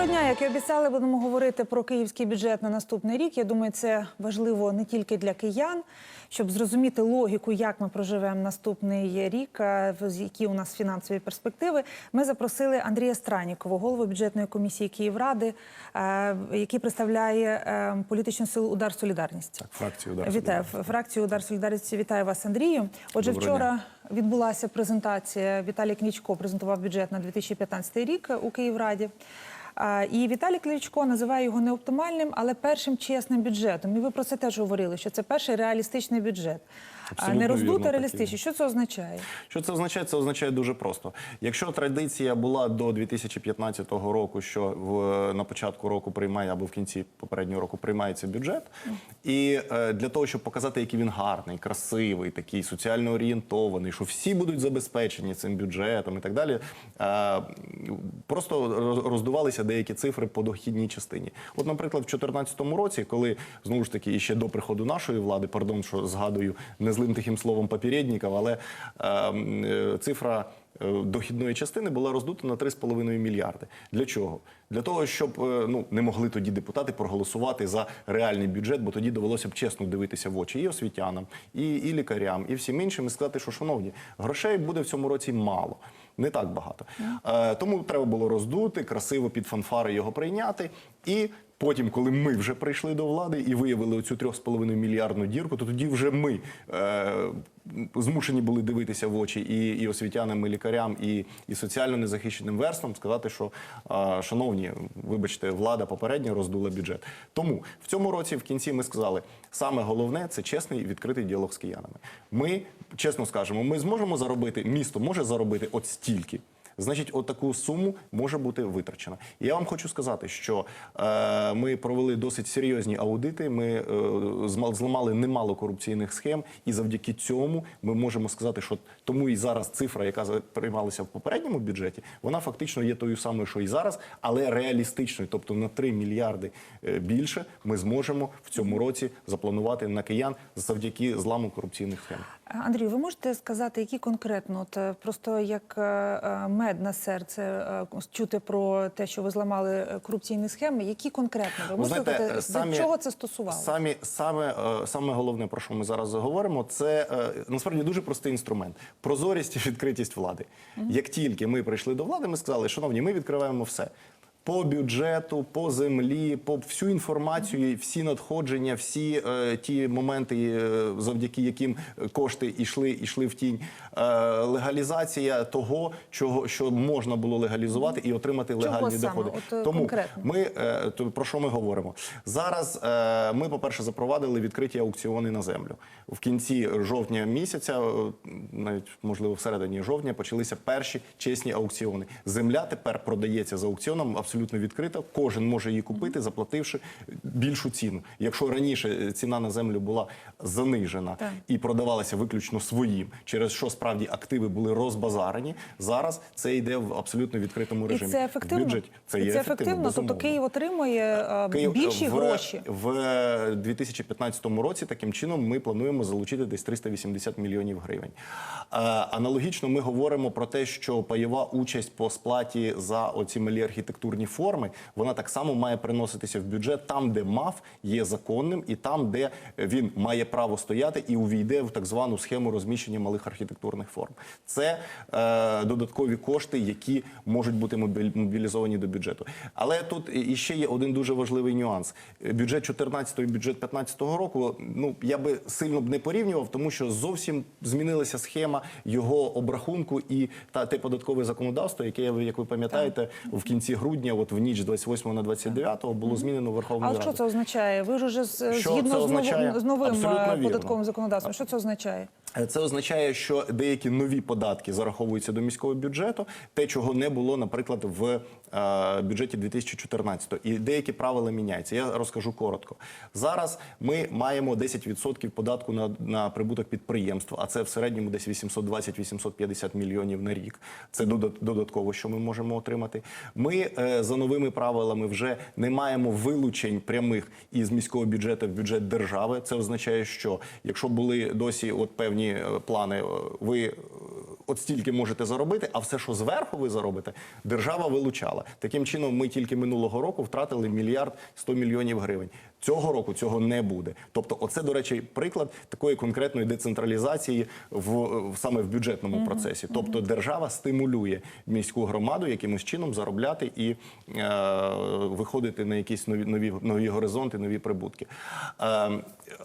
Доброго дня. Як і обіцяли, будемо говорити про київський бюджет на наступний рік. Я думаю, це важливо не тільки для киян, щоб зрозуміти логіку, як ми проживемо наступний рік, які у нас фінансові перспективи. Ми запросили Андрія Странікова, голову бюджетної комісії Київради, е, який представляє е, політичну силу Удар Солідарність. Так, фракцію «Удар Вітаю фракцію Удар Солідарності. Вітаю вас, Андрію. Отже, Доброго вчора відбулася презентація. Віталій Клічко презентував бюджет на 2015 рік у Київраді. І Віталій Кличко називає його не оптимальним, але першим чесним бюджетом. І ви про це теж говорили, що це перший реалістичний бюджет. А Абсолютно не вірно, роздуто, так і реалістичний. Що це означає? Що це означає? Це означає дуже просто. Якщо традиція була до 2015 року, що в на початку року приймає або в кінці попереднього року приймається бюджет, і е, для того, щоб показати, який він гарний, красивий, такий соціально орієнтований, що всі будуть забезпечені цим бюджетом і так далі, е, просто роздувалися деякі цифри по дохідній частині. От, наприклад, в 2014 році, коли знову ж таки і ще до приходу нашої влади, пардон, що згадую не злим тихим словом попередників, але е, е, цифра е, дохідної частини була роздута на 3,5 мільярди. Для чого? Для того, щоб ну не могли тоді депутати проголосувати за реальний бюджет, бо тоді довелося б чесно дивитися в очі і освітянам, і, і лікарям, і всім іншим, і сказати, що шановні, грошей буде в цьому році мало. Не так багато. Е, тому треба було роздути, красиво під фанфари його прийняти. І потім, коли ми вже прийшли до влади і виявили оцю 3,5 мільярдну дірку, то тоді вже ми е, змушені були дивитися в очі і, і освітянам, і лікарям, і, і соціально незахищеним верствам, сказати, що е, шановні, вибачте, влада попередньо роздула бюджет. Тому в цьому році, в кінці, ми сказали, саме головне це чесний відкритий діалог з киянами. Ми чесно скажемо, ми зможемо заробити, місто може заробити от стільки. Значить, отаку суму може бути витрачена. Я вам хочу сказати, що е, ми провели досить серйозні аудити. Ми е, зламали немало корупційних схем, і завдяки цьому ми можемо сказати, що тому і зараз цифра, яка приймалася в попередньому бюджеті, вона фактично є тою самою, що і зараз, але реалістичною, тобто на 3 мільярди е, більше, ми зможемо в цьому році запланувати на киян завдяки зламу корупційних схем. Андрію, ви можете сказати, які конкретно, от е, просто як е, е, мед на серце чути про те, що ви зламали корупційні схеми, які конкретно ви Ви можете знаєте, сказати, самі- до чого це стосувалося? Самі саме, саме головне, про що ми зараз говоримо, це насправді дуже простий інструмент: прозорість і відкритість влади. Як тільки ми прийшли до влади, ми сказали, шановні, ми відкриваємо все. По бюджету, по землі, по всю інформацію, всі надходження, всі е, ті моменти, е, завдяки яким кошти йшли, йшли в тінь. Е, легалізація того, чого що можна було легалізувати і отримати легальні саме? доходи. От, е, Тому конкретно. ми е, то про що ми говоримо зараз? е, Ми, по-перше, запровадили відкриті аукціони на землю в кінці жовтня місяця, е, навіть можливо всередині жовтня, почалися перші чесні аукціони. Земля тепер продається за аукціоном абсолютно відкрита. Кожен може її купити, заплативши більшу ціну. Якщо раніше е, ціна на землю була занижена Так. і продавалася виключно своїм, через що справді активи були розбазарені. Зараз це йде в абсолютно відкритому І режимі. це В ефективно? бюджеті. Це І є це ефективно. ефективно? Тобто. Київ отримує е, Київ більші в, гроші. в 2015 році. Таким чином ми плануємо залучити десь 380 мільйонів гривень. Е, аналогічно, ми говоримо про те, що пайова участь по сплаті за оці малі архітектурні форми, вона так само має приноситися в бюджет там, де МАФ є законним, і там, де він має право стояти і увійде в так звану схему розміщення малих архітектурних форм. Це е, додаткові кошти, які можуть бути мобілізовані до бюджету. Але тут і ще є один дуже важливий нюанс. Бюджет 14 і бюджет 15 року. Ну я би сильно б не порівнював, тому що зовсім змінилася схема його обрахунку і та те податкове законодавство, яке як ви пам'ятаєте, в кінці грудня, от в ніч з 28 на 29 було змінено А Раду. А що це означає? Ви ж уже згідно з, новим, е, податковим законодавством. Що це означає? Е, Це означає, що деякі нові податки зараховуються до міського бюджету, те, чого не було, наприклад, в е, бюджеті 2014 І деякі правила міняються. Я розкажу коротко. Зараз ми маємо 10% податку на, на прибуток підприємства, а це в середньому десь 820-850 мільйонів на рік. Це додатково, що ми можемо отримати. Ми е, за новими правилами вже не маємо вилучень прямих із міського бюджету в бюджет держави. Це означає, що якщо були досі от певні е, плани, е, ви е, от стільки можете заробити, а все, що зверху ви заробите, держава вилучала. Таким чином, ми тільки минулого року втратили мільярд 100 мільйонів гривень. Цього року цього не буде. Тобто, оце, до речі, приклад такої конкретної децентралізації в, в саме в бюджетному процесі. Тобто, держава стимулює міську громаду якимось чином заробляти і е, виходити на якісь нові нові, нові горизонти, нові прибутки. Е,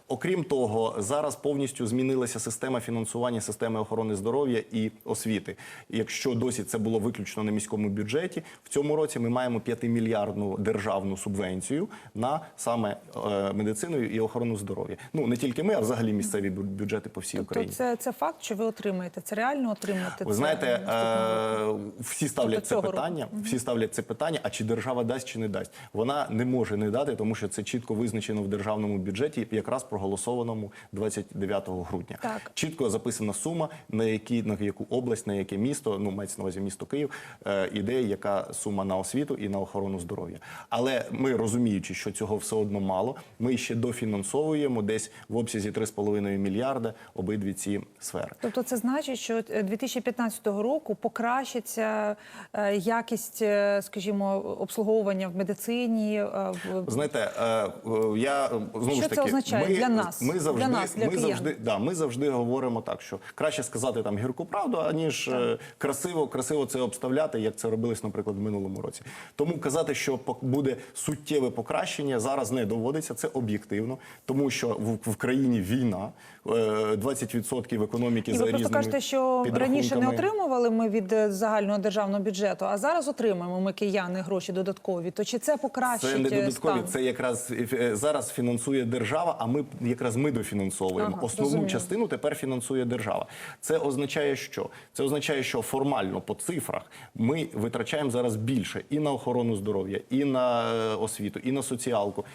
окрім того, зараз повністю змінилася система фінансування системи охорони здоров'я і освіти. Якщо досі це було виключно на міському бюджеті, в цьому році ми маємо 5-мільярдну державну субвенцію на саме е, медицину і охорону здоров'я. Ну не тільки ми, а взагалі місцеві бюджети по всій Тобто Україні. це, це факт, що ви отримаєте. Це реально отримати. Ви знаєте, е, всі ставлять Тобто це року. питання. Всі ставлять це питання. А чи держава дасть чи не дасть? Вона не може не дати, тому що це чітко визначено в державному бюджеті, якраз проголосованому 29 грудня. Так. Чітко записана сума, на які на яку область, на яке місто, ну мається на увазі місто Київ, е, іде яка сума на освіту і на охорону здоров'я. Але ми розуміючи, що цього все одно мало, ми ще дофінансовуємо десь в обсязі 3,5 мільярда обидві ці сфери. Тобто це значить, що е, 2015 року покращиться е, якість, е, скажімо, обслуговування в медицині. е, в- Знаєте, е, е, я е, знову Що ж це означає ми, для нас? Ми завжди, Для нас, для ми завжди, да, ми завжди говоримо так, що краще сказати там гірку правду, аніж е, красиво, красиво це обставляти, як це робилось, наприклад, в минулому році. Тому казати, що буде суттєве покращення, зараз не доводиться. Це об'єктивно, тому що в, в країні війна, 20% економіки І за ви просто кажете, що раніше не отримували ми від е, загального державного бюджету, а зараз отримуємо ми кияни гроші додаткові. То чи це покращить Це не е, додаткові, стан? це якраз е, зараз фінансує держава, а ми якраз ми дофінансовуємо. Ага, Основну зрозуміло. частину тепер фінансує держава. Це означає, що це означає, що формально по цифрах ми витрачаємо зараз більше і на охорону здоров'я, і на е, освіту, і на соціалку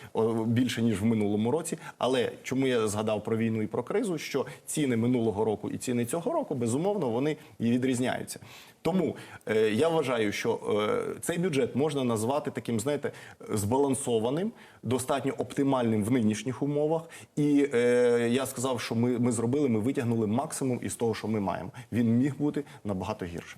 більше ніж в минулому році. Але чому я згадав про війну і про кризу? Що ціни минулого року і ціни цього року безумовно вони і відрізняються. Тому е, я вважаю, що е, цей бюджет можна назвати таким, знаєте, збалансованим, достатньо оптимальним в нинішніх умовах. І е, я сказав, що ми, ми зробили, ми витягнули максимум із того, що ми маємо. Він міг бути набагато гірше.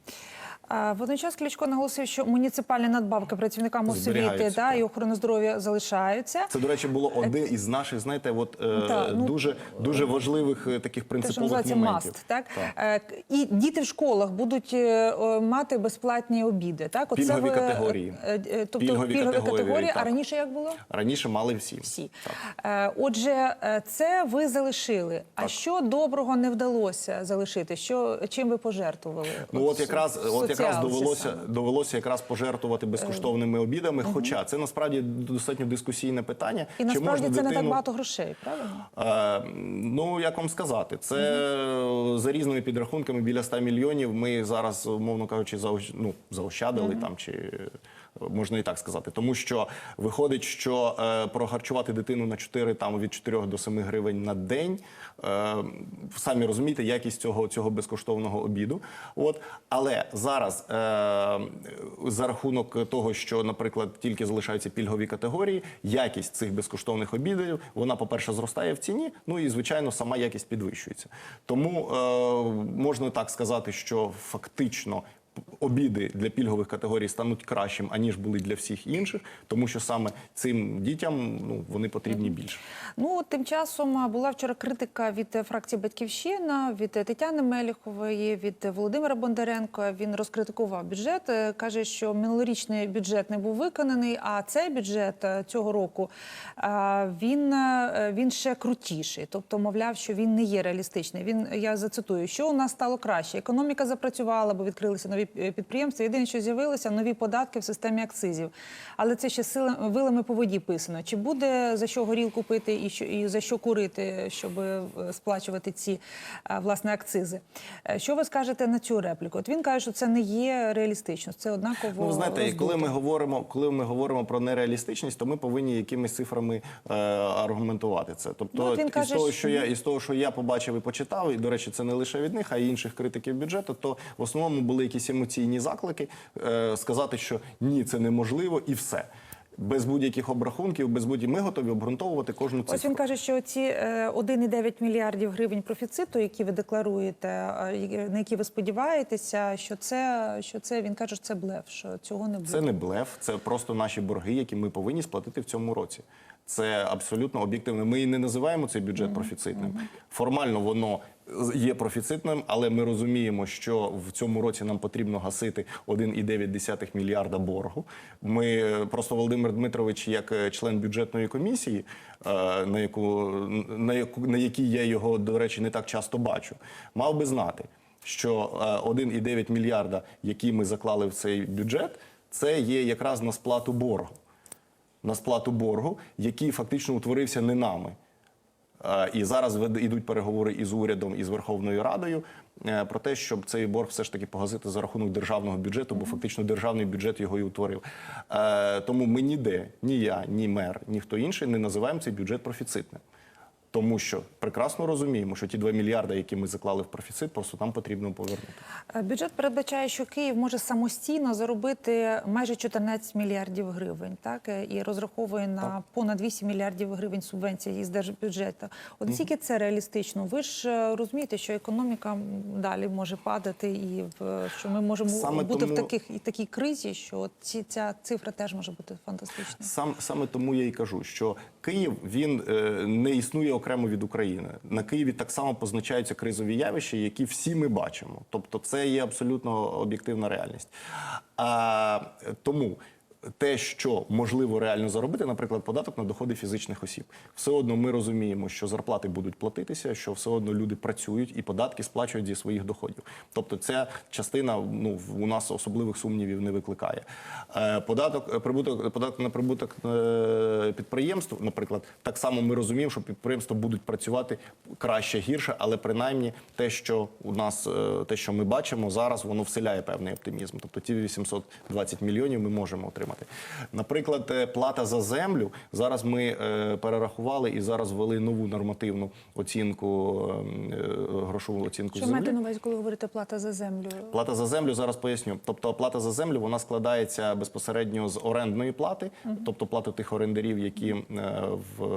Водночас Кличко наголосив, що муніципальні надбавки працівникам освіти да, так. і охорони здоров'я залишаються. Це, до речі, було одне із наших, знаєте, от е, ну, дуже дуже важливих е, таких Те, принципових називається моментів. маст, так? Е, к- І діти в школах будуть е, мати безплатні обіди, так? Оце Пільгові категорії. е, е, Тобто Пільгові пільгові, категорії, категорії, а раніше як було? Раніше мали всі. Всі. Так. Е, Отже, е, це ви залишили. А що доброго не вдалося залишити? Що, чим ви пожертвували? Ну от в якраз, от якраз соціалці довелося довелося якраз пожертвувати безкоштовними обідами. Хоча це насправді достатньо дискусійне питання. І насправді Чи можна це не так багато грошей, правильно? Е, ну як вам сказати, це е, за різними підрахунками біля 100 мільйонів. Ми зараз, умовно кажучи, заощ... ну, заощадили там чи. е, Можна і так сказати, тому що виходить, що е, прохарчувати дитину на 4, там від 4 до 7 гривень на день. Е, самі розумієте, якість цього, цього безкоштовного обіду. От але зараз е, за рахунок того, що, наприклад, тільки залишаються пільгові категорії, якість цих безкоштовних обідів, вона, по-перше, зростає в ціні. Ну і звичайно, сама якість підвищується. Тому е, можна так сказати, що фактично. Обіди для пільгових категорій стануть кращим аніж були для всіх інших, тому що саме цим дітям ну вони потрібні більше. Ну, тим часом була вчора критика від е, фракції Батьківщина, від е, Тетяни Меліхової, від е, Володимира Бондаренка. Він розкритикував бюджет. Каже, що минулорічний бюджет не був виконаний, а цей бюджет цього року він, він ще крутіший. Тобто, мовляв, що він не є реалістичний. Він я зацитую, що у нас стало краще. Економіка запрацювала, бо відкрилися нові е, підприємства. Єдине, що з'явилося, нові податки в системі акцизів. Але це ще силами вилами по воді писано. Чи буде за що горілку пити і що і за що курити, щоб е, сплачувати ці е, власне акцизи? Що ви скажете на цю репліку? От він каже, що це не є реалістично. Це однаково. Ну, знаєте, і коли ми говоримо, коли ми говоримо про нереалістичність, то ми повинні якимись цифрами е, аргументувати це. Тобто, Ну, він із каже, того, що я із того, що я побачив і почитав, і до речі, це не лише від них, а й інших критиків бюджету, то в основному були якісь емоційні заклики е, сказати, що ні, це неможливо, і все. без будь-яких обрахунків, без будь ми готові обґрунтовувати кожну цифру. Ось він каже, що ці е, 1,9 мільярдів гривень профіциту, які ви декларуєте, е, на які ви сподіваєтеся, що це, що це він каже, що це блеф, що цього не буде. Це не блеф, це просто наші борги, які ми повинні сплатити в цьому році. Це абсолютно об'єктивно. Ми і не називаємо цей бюджет профіцитним. Формально воно є профіцитним, але ми розуміємо, що в цьому році нам потрібно гасити 1,9 мільярда боргу. Ми е, просто Володимир Дмитрович, як е, член бюджетної комісії, е, на яку на яку на якій я його до речі не так часто бачу, мав би знати, що е, 1,9 мільярда, які ми заклали в цей бюджет, це є якраз на сплату боргу. На сплату боргу, який фактично утворився не нами. Е, І зараз йдуть переговори із урядом і з Верховною Радою е, про те, щоб цей борг все ж таки погасити за рахунок державного бюджету, бо фактично державний бюджет його і утворив. Е, Тому ми ніде, ні я, ні мер, ніхто інший не називаємо цей бюджет профіцитним. Тому що прекрасно розуміємо, що ті 2 мільярди, які ми заклали в профіцит, просто нам потрібно повернути. Е, Бюджет передбачає, що Київ може самостійно заробити майже 14 мільярдів гривень, так е, і розраховує на понад 8 мільярдів гривень субвенцій із держбюджету. От наскільки це реалістично? Ви ж е, розумієте, що економіка далі може падати, і в що ми можемо Саме бути в таких і такій кризі, що ці ця цифра теж може бути фантастичною. Сам саме тому я і кажу, що Київ він е, не існує окремо від України. На Києві так само позначаються кризові явища, які всі ми бачимо. Тобто, це є абсолютно об'єктивна реальність. А, тому. Те, що можливо реально заробити, наприклад, податок на доходи фізичних осіб, все одно ми розуміємо, що зарплати будуть платитися, що все одно люди працюють і податки сплачують зі своїх доходів. Тобто, ця частина ну у нас особливих сумнівів не викликає. Е, Податок, е, прибуток, податок на прибуток е, підприємств, наприклад, так само ми розуміємо, що підприємства будуть працювати краще, гірше, але принаймні те, що у нас, те, що ми бачимо зараз, воно вселяє певний оптимізм. Тобто ті 820 мільйонів ми можемо отримати. Наприклад, е, плата за землю. Зараз ми е, перерахували і зараз ввели нову нормативну оцінку е, грошову оцінку Що землі. маєте на увазі, коли говорите плата за землю? Плата за землю зараз поясню. Тобто оплата за землю вона складається безпосередньо з орендної плати, тобто плати тих орендарів, які в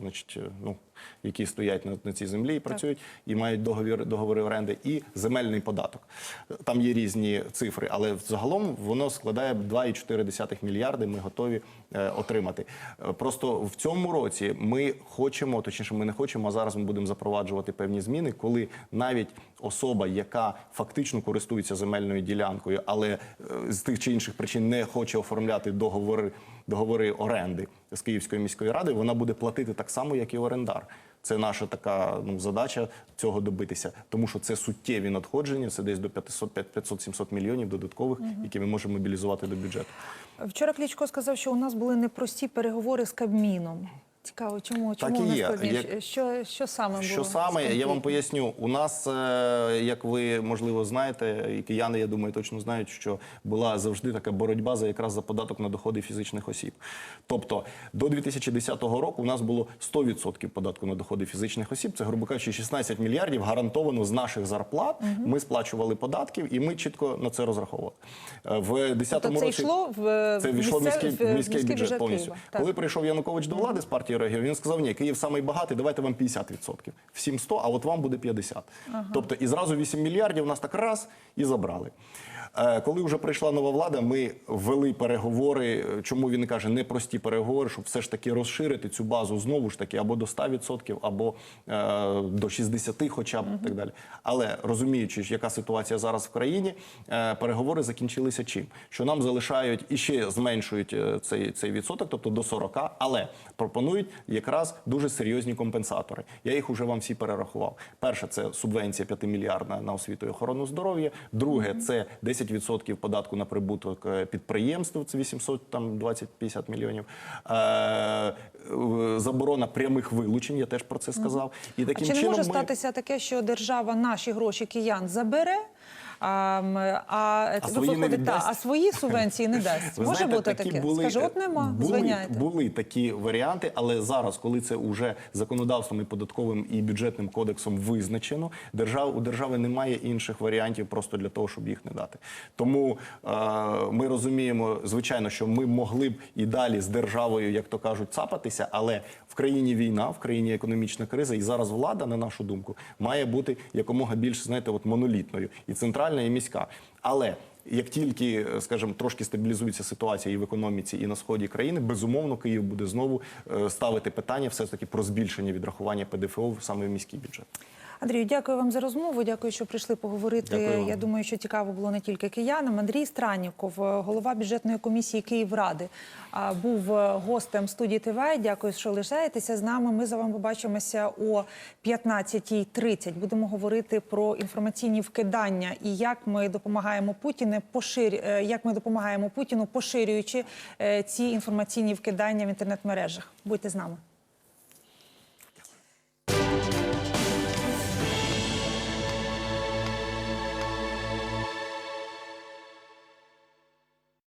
значить, ну які стоять на, на цій землі і працюють, і мають договір договори оренди, і земельний податок. Там є різні цифри, але загалом воно складає 2,4 мільярди. Ми готові отримати. Е, Просто в цьому році ми хочемо, точніше, ми не хочемо. А зараз ми будемо запроваджувати певні зміни, коли навіть особа, яка фактично користується земельною ділянкою, але е, з тих чи інших причин не хоче оформляти договори, договори оренди з Київської міської ради, вона буде платити так само, як і орендар. Це наша така ну, задача цього добитися, тому що це суттєві надходження, це десь до 500 500-700 мільйонів додаткових, які ми можемо мобілізувати до бюджету. Вчора Клічко сказав, що у нас були непрості переговори з Кабміном. Цікаво, чому, Так чому і є. Як- Що, що саме було? Що саме, я вам поясню. У нас, е, як ви можливо знаєте, і кияни, я думаю, точно знають, що була завжди така боротьба за якраз за податок на доходи фізичних осіб. Тобто до 2010 року у нас було 100% податку на доходи фізичних осіб. Це, грубо кажучи, 16 мільярдів гарантовано з наших зарплат. Ми сплачували податків, і ми чітко на це розраховували. Е, В 2010 Тобто це йшло в це війшло в міський, в в міський бюджет, бюджет повністю. Так. Коли прийшов Янукович до влади з партії регіонів, він сказав, ні, Київ самий багатий, давайте вам 50%. Всім 100, а от вам буде 50. Тобто і зразу 8 мільярдів нас так раз і забрали. Е, Коли вже прийшла нова влада, ми ввели переговори. Чому він каже непрості переговори, щоб все ж таки розширити цю базу знову ж таки або до 100%, або е, до 60%, хоча б так далі. Але розуміючи, яка ситуація зараз в країні, е, переговори закінчилися чим? Що нам залишають і ще зменшують е, цей, цей відсоток, тобто до 40%, але пропонують якраз дуже серйозні компенсатори. Я їх уже вам всі перерахував. Перше, це субвенція 5 мільярдна на освіту і охорону здоров'я. Друге, це 10% податку на прибуток е, підприємств, це 800, там 20-50 мільйонів. Е, заборона прямих вилучень, я теж про це сказав. І А таким чи не чином може ми... статися таке, що держава наші гроші киян забере, А, а, А свої не та, а свої субвенції не дасть. Ви Може знаєте, бути такі таке? Були, Скаже, от нема, були, звиняйте. були такі варіанти, але зараз, коли це вже законодавством і податковим і бюджетним кодексом визначено, держав, у держави немає інших варіантів просто для того, щоб їх не дати. Тому е, ми розуміємо, звичайно, що ми могли б і далі з державою, як то кажуть, цапатися, але в країні війна, в країні економічна криза, і зараз влада, на нашу думку, має бути якомога більш, знаєте, от монолітною і центральна, і міська. Але як тільки, скажімо, трошки стабілізується ситуація і в економіці, і на сході країни, безумовно, Київ буде знову е, ставити питання все ж таки про збільшення відрахування ПДФО саме в міський бюджет. Андрію, дякую вам за розмову. Дякую, що прийшли поговорити. Дякую вам. Я думаю, що цікаво було не тільки киянам. Андрій Страніков, голова бюджетної комісії Київради, а, був е, гостем студії ТВ. Дякую, що лишаєтеся з нами. Ми за вами побачимося о 15.30. Будемо говорити про інформаційні вкидання і як ми допомагаємо Путіну пошир... е, як ми допомагаємо Путіну, поширюючи е, ці інформаційні вкидання в інтернет-мережах. Будьте з нами.